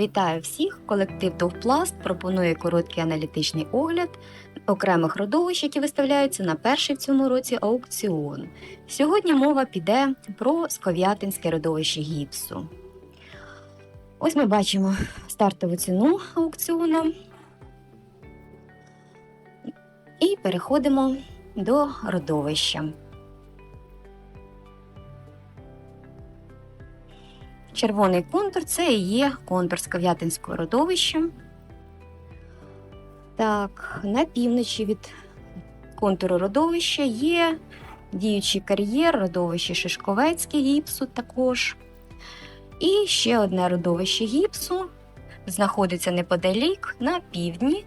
Вітаю всіх! Колектив Товпласт пропонує короткий аналітичний огляд окремих родовищ, які виставляються на перший в цьому році аукціон. Сьогодні мова піде про Сков'ятинське родовище гіпсу. Ось ми бачимо стартову ціну аукціону. І переходимо до родовища. Червоний контур це і є контур Сков'ятинського родовища. Так, на півночі від контуру родовища є діючий кар'єр, родовище Шишковецьке гіпсу також. І ще одне родовище гіпсу знаходиться неподалік на півдні.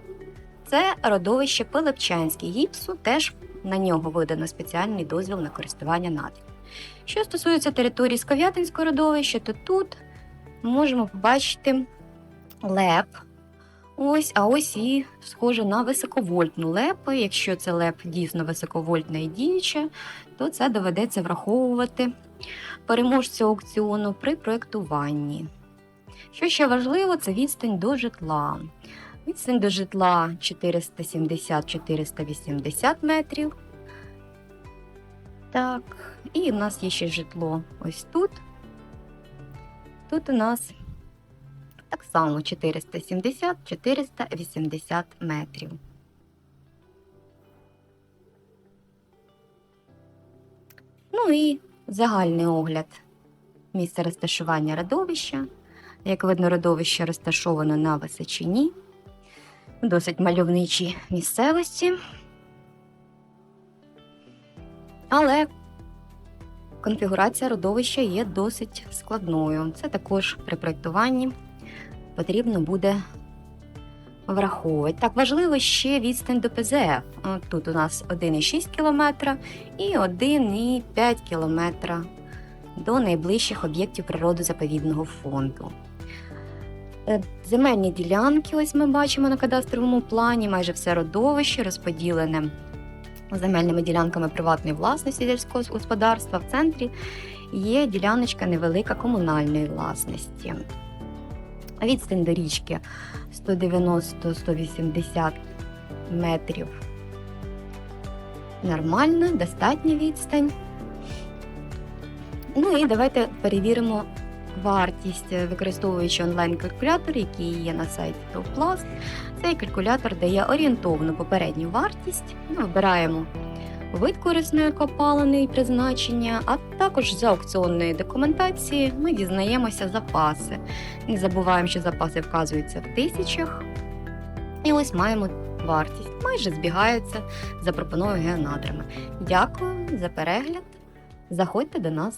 Це родовище Пилипчанське гіпсу, теж на нього видано спеціальний дозвіл на користування надрів. Що стосується території Сков'ятинського родовища, то тут можемо побачити леп. Ось, а ось і схоже на високовольтну лепу. Якщо це леп дійсно високовольтна і діюча, то це доведеться враховувати переможцю аукціону при проєктуванні. Що ще важливо, це відстань до житла. Відстань до житла 470-480 метрів. Так, і в нас є ще житло ось тут. Тут у нас так само 470-480 метрів. Ну і загальний огляд місця розташування родовища. Як видно, родовище розташовано на Височині, досить мальовничій місцевості. Але конфігурація родовища є досить складною. Це також при проєктуванні потрібно буде враховувати. Так, важливо ще відстань до ПЗФ. Тут у нас 1,6 км і 1,5 км до найближчих об'єктів природозаповідного фонду. Е, Земельні ділянки, ось ми бачимо на кадастровому плані, майже все родовище розподілене земельними ділянками приватної власності сільського господарства. В центрі є діляночка невелика комунальної власності. Відстань до річки 190-180 метрів. Нормальна, достатня відстань. Ну і давайте перевіримо вартість, е, використовуючи онлайн-калькулятор, який є на сайті TopPlus. Цей калькулятор дає орієнтовну попередню вартість. Ми вибираємо вид корисної копалини і призначення, а також з аукціонної документації ми дізнаємося запаси. Не забуваємо, що запаси вказуються в тисячах. І ось маємо вартість. Майже збігаються з запропонованими геонадрами. Дякую за перегляд. Заходьте до нас